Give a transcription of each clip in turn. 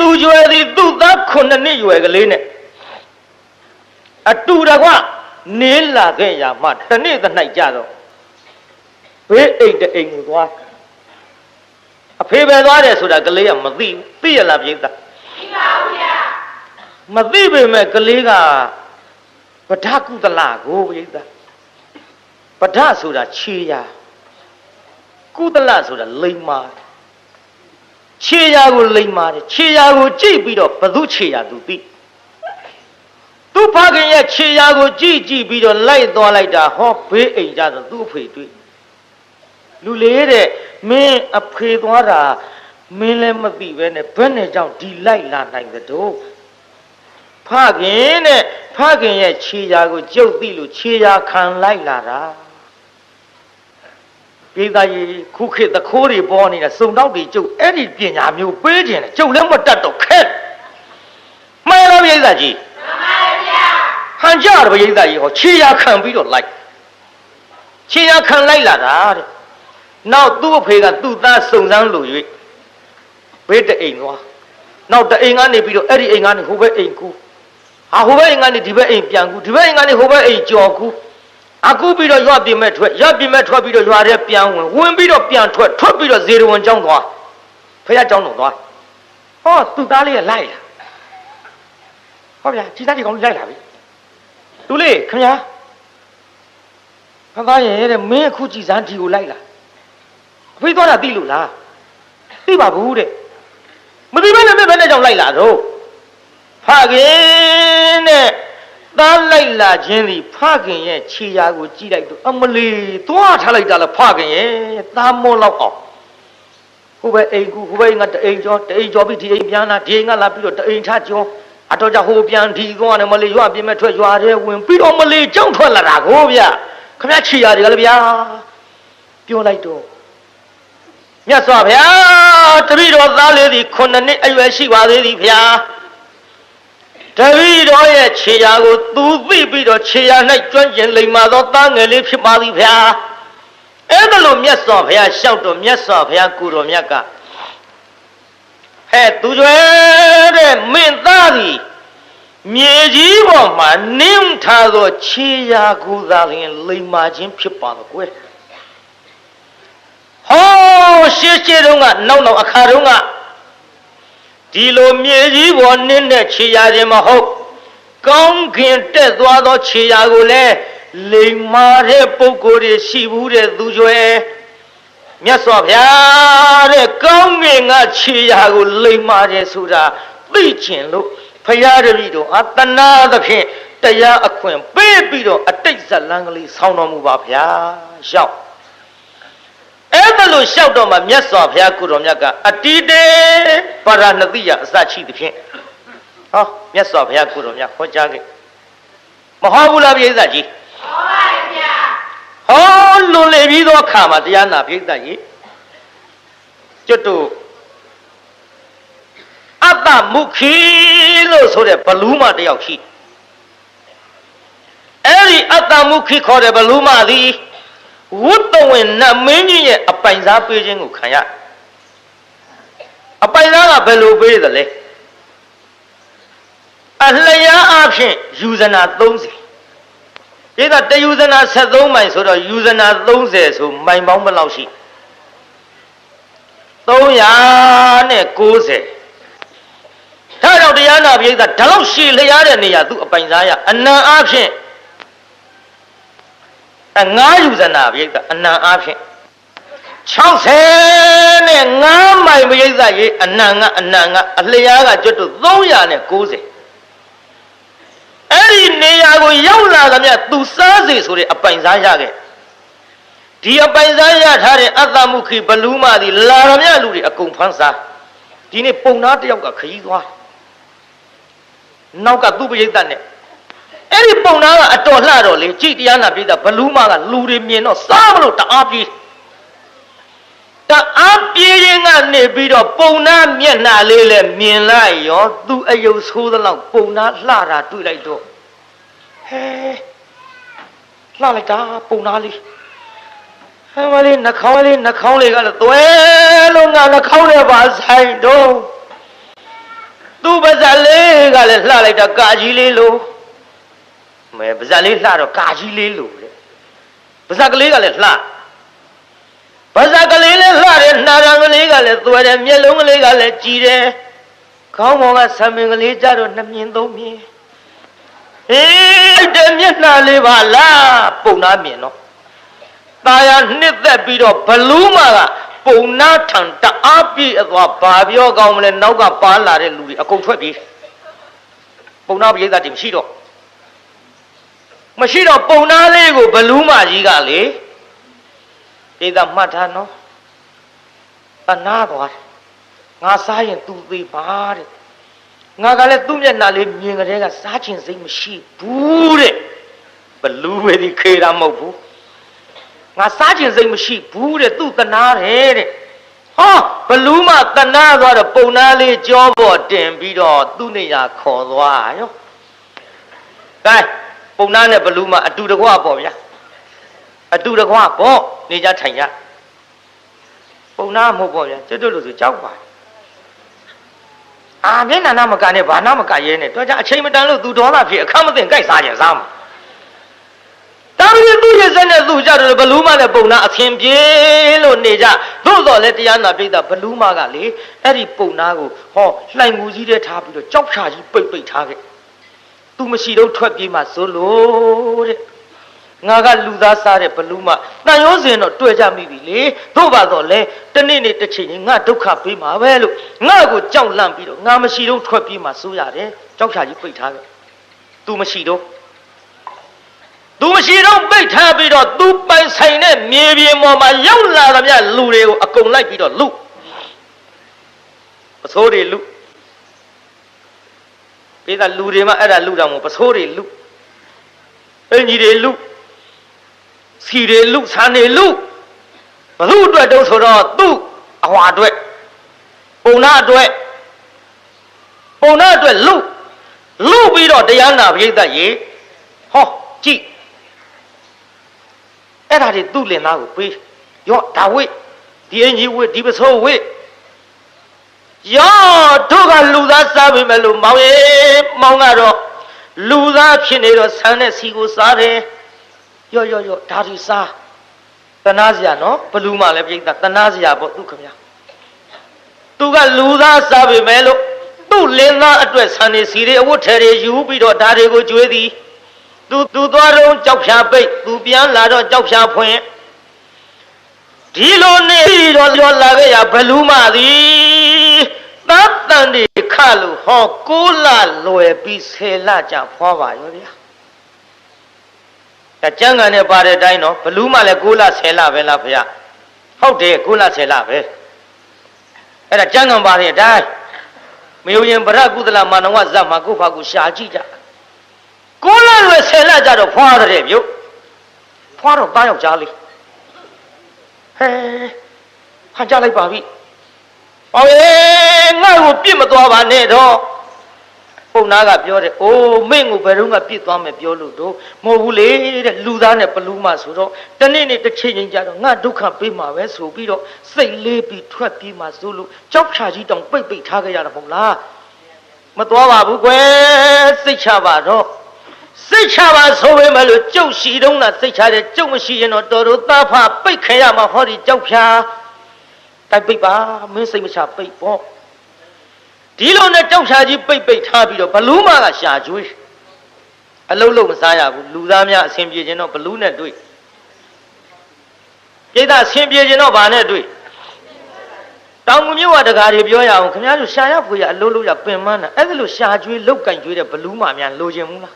သူကျွယ်သည်သူ့သားခုနှစ်နှစ်ရွယ်ကလေးနဲ့အတူတကွနေလာခဲ့ရမှတနေ့သ၌ကြတော့ဘေးအိတ်တအိမ်ကိုသွားအဖေပဲသွားတယ်ဆိုတာကလေးကမသိဘူးသိရလားပြိဿသိပါဘူးဗျာမသိပေမဲ့ကလေးကဗဒကုသလကိုပြိဿဗဒဆိုတာခြေရာကုသလဆိုတာလိမ္မာ ခြေရာကိုလိမ္မာတယ်ခြေရာကိုကြည့်ပြီးတော့ဘသူခြေရာသူသိသူဖခင်ရဲ့ခြေရာကိုကြည့်ကြည့်ပြီးတော့လိုက်သွားလိုက်တာဟောဘေးအိမ်ကြတော့သူ့အဖေတွေ့လူလေးတဲ့မင်းအဖေသွားတာမင်းလည်းမသိပဲနဲ့ဘယ်နဲ့ကြောင့်ဒီလိုက်လာနိုင်သတို့ဖခင်တဲ့ဖခင်ရဲ့ခြေရာကိုကြုတ်သိလို့ခြေရာခံလိုက်လာတာ ပြေးသားကြီးခုခေတ်သခိုးတွေပေါ်နေတာစုံတော့တွေကျုပ်အဲ့ဒီပညာမျိုးပေးခြင်းနဲ့ကျုပ်လည်းမတတ်တော့ခက်မှန်လားပြေးသားကြီးဟန်ကြတော့ပြေးသားကြီးဟောခြေရာခံပြီးတော့လိုက်ခြေရာခံလိုက်လာတာတဲ့နောက်သူ့အဖေကသူ့သားစုံစမ်းလို့၍ဘေးတအိမ်သွားနောက်တအိမ်ကနေပြီးတော့အဲ့ဒီအိမ်ကနေဟိုဘက်အိမ်ကူဟာဟိုဘက်အိမ်ကနေဒီဘက်အိမ်ပြန်ကူဒီဘက်အိမ်ကနေဟိုဘက်အိမ်ကြော်ကူ အခုပြီးတော့ရွတ်ပြင်မဲ့ထွက်ရွတ်ပြင်မဲ့ထွက်ပြီးတော့ရွာထဲပြန်ဝင်ဝင်ပြီးတော့ပြန်ထွက်ထွက်ပြီးတော့ဇေရဝန်ကျောင်းသွားဖခင်ကျောင်းတော်သွားဟောသူ့သားလေးကလိုက်လာဟောဗျာခြေသားဒီကောင်လေးလိုက်လာပြီသူလေးခင်ဗျာခသားရဲ့တဲ့မင်းအခုကြည်စမ်းဒီကိုလိုက်လာအဖေသွားတာသိလို့လားသိပါဘူးတဲ့မသိဘဲနဲ့မင်းဘယ်နဲ့ကြောင့်လိုက်လာတော့ဖခင်တဲ့ သားလိုက်လာခြင်းသည်ဖခင်ရဲ့ခြေရာကိုကြည့်လိုက်တော့အမလီသွားထားလိုက်တာလားဖခင်ရဲ့သားမောလောက်အောင်ဟိုဘက်အိမ်ကူဟိုဘက်အိမ်ကတအိမ်ကျော်တအိမ်ကျော်ပြီးဒီအိမ်ပြန်လာဒီအိမ်ကလာပြီးတော့တအိမ်ထကျော်အတော့ကြဟိုပြန်ဒီသွားတယ်မလီရွာပြင်မဲ့ထွက်ရွာထဲဝင်ပြီးတော့မလီကြောက်ထွက်လာတာကိုဗျခမခြေရာတွေကလည်းဗျာပြောလိုက်တော့မြတ်စွာဘုရားတပည့်တော်သားလေးသည်ခုနှစ်နှစ်အရွယ်ရှိပါသေးသည်ဗျာ တပည့်တော်ရဲ့ခြေရာကိုသူသိပြီးတော့ခြေရာ၌ကျွမ်းကျင်လိမ္မာသောသားငယ်လေးဖြစ်ပါသည်ဗျာအဲ့ဒါလို့မြတ်စွာဘုရားလျှောက်တော့မြတ်စွာဘုရားကိုတော်မြတ်ကဟဲ့သူကျွဲတဲ့မင်းသားသည်မြေကြီးပေါ်မှာနင်းထားသောခြေရာကိုသာလျှင်လိမ္မာခြင်းဖြစ်ပါတော့ကွယ်ဟောရှေးရှေးတုန်းကနောက်နောက်အခါတုန်းက ဒီလိုမြေကြီးပေါ်နင်းတဲ့ခြေရာခြင်းမဟုတ်ကောင်းခင်တက်သွားသောခြေရာကိုလည်းလိမ္မာတဲ့ပုဂ္ဂိုလ်တွေရှိဘူးတဲ့သူကျွဲမြတ်စွာဘုရားတဲ့ကောင်းငင်ကခြေရာကိုလိမ္မာတယ်ဆိုတာသိကျင်လို့ဖရာတပည့်တို့အတနာသဖြင့်တရားအခွင့်ပေးပြီးတော့အတိတ်ဇလံကလေးဆောင်းတော်မူပါဗျာရှောက် အဲ့ဒါလို့ရှောက်တော့မှမြတ်စွာဘုရားကိုတော်မြတ်ကအတိတေပါရဏတိယအစရှိသဖြင့်ဟောမြတ်စွာဘုရားကိုတော်မြတ်ဟောကြားခဲ့မဟောဘူးလားပြိဿကြီးဟောလွန်လေပြီးသောအခါမှာတရားနာပြိဿကြီးကျွတ်တို့အတ္တမုခိလို့ဆိုတဲ့ဘလူးမတယောက်ရှိအဲ့ဒီအတ္တမုခိခေါ်တဲ့ဘလူးမသည် ဝုတ္တဝင်နတ်မင်းကြီးရဲ့အပိုင်စားပေးခြင်းကိုခံရအပိုင်စားကဘယ်လိုပေးသလဲအလျားအဖြစ်ယူဇနာ30ဒီကတယူဇနာ73မိုင်ဆိုတော့ယူဇနာ30ဆိုမိုင်ပေါင်းဘယ်လောက်ရှိ390ဒါကြောင့်တရားနာပိဋကဒါလောက်ရှည်လျားတဲ့နေရာသူအပိုင်စားရအနံအဖြစ် အငါးယူဇနာပိဋကအနံအဖြစ်60နဲ့9မိုင်ပိဋကရေအနံကအနံကအလျားကကျွတ်တို့390အဲ့ဒီနေရာကိုရောက်လာကြမြတ်သူစားစီဆိုတဲ့အပိုင်စားရခဲ့ဒီအပိုင်စားရထားတဲ့အတ္တမုခိဘလူးမသည်လာရမြလူတွေအကုန်ဖန်းစားဒီနေ့ပုံသားတယောက်ကခရီးသွားနောက်ကသူ့ပရိသတ်နဲ့ အဲ့ဒီပုံသားကအတော်လှတော့လေကြည်တရားနာပြိဿဘလူးမကလူတွေမြင်တော့စားမလို့တအားပြေးတအားပြေးရင်ကနေပြီးတော့ပုံသားမျက်နှာလေးလဲမြင်လိုက်ရောသူ့အယုတ်ဆိုးသလောက်ပုံသားလှတာတွေ့လိုက်တော့ဟဲလှလိုက်တာပုံသားလေးဟဲမလေးနှာခေါင်းလေးနှာခေါင်းလေးကလည်းသွဲလို့ငါနှာခေါင်းလေးပါဆိုင်တော့သူ့ပါဇက်လေးကလည်းလှလိုက်တာကာကြီးလေးလို့ မဲပါဇက်လေးလှတော့ကာကြီးလေးလို့လေပါဇက်ကလေးကလည်းလှပါဇက်ကလေးလည်းလှတယ်နှာရံကလေးကလည်းသွဲတယ်မျက်လုံးကလေးကလည်းကြည်တယ်ခေါင်းပေါ်ကဆံမင်ကလေးကြတော့နှစ်မြင်သုံးမြင်ဟေးတဲ့မျက်နှာလေးပါလားပုံနာမြင်တော့ตาရနှစ်သက်ပြီးတော့ဘလူးမကပုံနာထံတအားပြည့်အသွားဘာပြောကောင်းမလဲနောက်ကပါလာတဲ့လူတွေအကုန်ထွက်ပြေးပုံနာပိဋကတိမရှိတော့ မရှိတော့ပုံနာလေးကိုဘလူးမကြီးကလေပိဋကမှတ်ထားနော်တနာသွားတယ်ငါစားရင်သူသေးပါတဲ့ငါကလည်းသူ့မျက်နှာလေးမြင်ကြတဲ့ကစားချင်စိတ်မရှိဘူးတဲ့ဘလူးပဲဒီခေတာမဟုတ်ဘူးငါစားချင်စိတ်မရှိဘူးတဲ့သူ့တနာတယ်တဲ့ဟောဘလူးမတနာသွားတော့ပုံနာလေးကြောပေါ်တင်ပြီးတော့သူ့နေရာခေါ်သွားရောကဲ ပုံနာနဲ့ဘလူးမအတူတကွပေါ့ဗျာအတူတကွပေါ့နေကြထိုင်ကြပုံနာမဟုတ်ပေါ့ဗျာကျွတ်တို့လို့ဆိုကြောက်ပါတယ်အာမျက်နှာနာမကန်နဲ့ဘာနာမကန်ရဲနဲ့တော့ကြအချိန်မတန်လို့သူဒေါသဖြစ်အခမသိကြိုက်စားကြစားမှာတာရီသူရဲ့စက်နဲ့သူကြတယ်ဘလူးမနဲ့ပုံနာအသင်ပြေလို့နေကြသို့တော်လည်းတရားနာပိဋကဘလူးမကလေအဲ့ဒီပုံနာကိုဟောလှိုင်ငူကြီးတဲ့ထားပြီးတော့ကြောက်ဖြာကြီးပိတ်ပိတ်ထားခဲ့ သူမရှိတော့ထွက်ပြေးမှဆိုလို့တဲ့ငါကလူသားစားတဲ့ဘလူးမတန်ရုံးစင်တော့တွေ့ကြမိပြီလေတို့ပါတော့လေတနေ့နေ့တစ်ချိန်ချင်းငါဒုက္ခပေးမှာပဲလို့ငါ့ကိုကြောက်လန့်ပြီးတော့ငါမရှိတော့ထွက်ပြေးမှဆိုရတယ်ကြောက်ဖြာကြီးပိတ်ထားခဲ့သူမရှိတော့သူမရှိတော့ပိတ်ထားပြီးတော့သူပိုင်ဆိုင်တဲ့မြေပြင်ပေါ်မှာရောက်လာသမျှလူတွေကိုအကုန်လိုက်ပြီးတော့လူပစိုးတွေလူ ပိဒါလူတွေမှအဲ့ဒါလူတောင်မို့ပစိုးတွေလူအင်ကြီးတွေလူစီတွေလူဆန်တွေလူဘသူအတွက်တုံးဆိုတော့သူ့အဟွာအတွက်ပုံနာအတွက်ပုံနာအတွက်လူလူပြီးတော့တရားနာပြိဿရေဟောကြည့်အဲ့ဒါတွေသူ့လင်သားကိုပေးရော့ဒါဝိဒီအင်ကြီးဝိဒီပစိုးဝိ ရော့တို့ကလူသားစားပြီမဲ့လို့မောင်ရေမောင်ကတော့လူသားဖြစ်နေတော့ဆန်းတဲ့စီကိုစားတယ်ရော့ရော့ရော့ဒါဒီစားတနာစရာနော်ဘလူးမှလည်းပြိဿတနာစရာပေါ့သူခမညာသူကလူသားစားပြီမဲ့လို့သူ့လင်သားအတွက်ဆန်းနေစီတွေအဝတ်ထည်တွေယူပြီးတော့ဒါတွေကိုကျွေးသည်သူသူသွားတော့ကြောက်ဖြာပိတ်သူပြန်လာတော့ကြောက်ဖြာဖွင့်ဒီလိုနေတော့ပြောလာခဲ့ရဘလူးမသည် သတ်တန်ဒီခလို့ဟောကိုလလွယ်ပြီးဆယ်လကြာဖွာပါရောဗျာဒါကျမ်းဂန်နဲ့ပါတဲ့အတိုင်းတော့ဘလူးမလည်းကိုလဆယ်လပဲလားဖေဟုတ်တယ်ကိုလဆယ်လပဲအဲ့ဒါကျမ်းဂန်ပါတဲ့အတိုင်းမယုံရင်ဗရကုသလမာနဝဇတ်မှာကိုဖာကိုရှာကြည့်ကြကိုလလွယ်ဆယ်လကြတော့ဖွာတဲ့မြို့ဖွာတော့တားယောက်ကြားလေးဟဲဟန်ကြလိုက်ပါပြီ။ ဟောရေငါ့ကိုပြစ်မသွားပါနဲ့တော့ပုံနာကပြောတယ်။အိုးမင်းကိုဘယ်တော့မှပြစ်သွားမယ်ပြောလို့တော့မဟုတ်ဘူးလေတဲ့လူသားနဲ့ပလူးမဆိုတော့တနေ့နေ့တစ်ချိန်ချင်းကြတော့ငါဒုက္ခပေးမှာပဲဆိုပြီးတော့စိတ်လေးပြီးထွက်ပြေးမှာဆိုလို့ကြောက်ဖြာကြီးတောင်ပိတ်ပိတ်ထားကြရတာမဟုတ်လား။မသွားပါဘူးကွယ်စိတ်ချပါတော့စိတ်ချပါဆိုပေမဲ့လို့ကြုတ်ရှိတုံးလားစိတ်ချတယ်ကြုတ်မရှိရင်တော့တော်တော်သားဖပိတ်ခဲရမှာဟောဒီကြောက်ဖြာ တိုက်ပိတ်ပါမင်းစိတ်မချပိတ်ပေါ့ဒီလိုနဲ့ကြောက်ဖြာကြီးပိတ်ပိတ်ထားပြီးတော့ဘလူးမကရှာကျွေးအလုံးလုံးမစားရဘူးလူသားများအဆင်ပြေခြင်းတော့ဘလူးနဲ့တွေ့ပြိဿအဆင်ပြေခြင်းတော့ဗာနဲ့တွေ့တောင်ငူမြို့ဝတကားတွေပြောရအောင်ခင်ဗျားတို့ရှာရဖွေရအလုံးလုံးရပင်မန်းတာအဲ့ဒါလို့ရှာကျွေးလောက်ကင်ကျွေးတဲ့ဘလူးမများလိုချင်ဘူးလား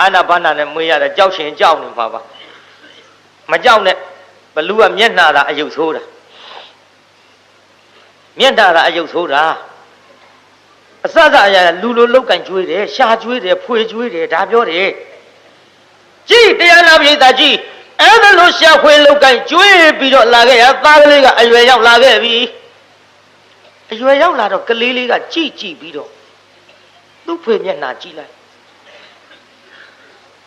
အာနာဘာနာနဲ့မွေးရတဲ့ကြောက်ရှင်ကြောက်နေပါပါမကြောက်နဲ့ ဘလူးကမျက်နှာသာအယုတ်ဆိုးတာမျက်နှာသာအယုတ်ဆိုးတာအစစအရာလူလိုလောက်ကင်ကျွေးတယ်ရှာကျွေးတယ်ဖွေကျွေးတယ်ဒါပြောတယ်ကြည်တရားနာပိသကြည်အဲ့ဒါလို့ရှာဖွေလောက်ကင်ကျွေးပြီးတော့လာခဲ့ရသားကလေးကအရွယ်ရောက်လာခဲ့ပြီအရွယ်ရောက်လာတော့ကလေးလေးကကြည်ကြည်ပြီးတော့သူ့ဖေမျက်နှာကြည့်လိုက်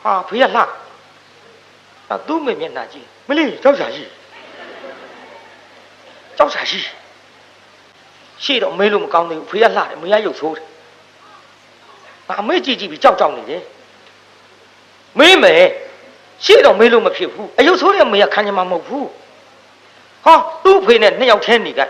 ဟာဖေးကလှအသူ့မေမျက်နှာကြည့် မလေးကြောက်စာကြီးကြောက်စာကြီးဟရှေ့တော့မေးလို့မကောင်းသေးဘူးဖေကလှတယ်မေကရုပ်ဆိုးတယ်ငါအမေကြည့်ကြည့်ပြီးကြောက်ကြောက်နေတယ်မေးမယ်ရှေ့တော့မေးလို့မဖြစ်ဘူးအယုတ်ဆိုးတဲ့မေကခံချင်မှာမဟုတ်ဘူးဟောသူ့ဖေနဲ့နှစ်ယောက်ထဲနေကြ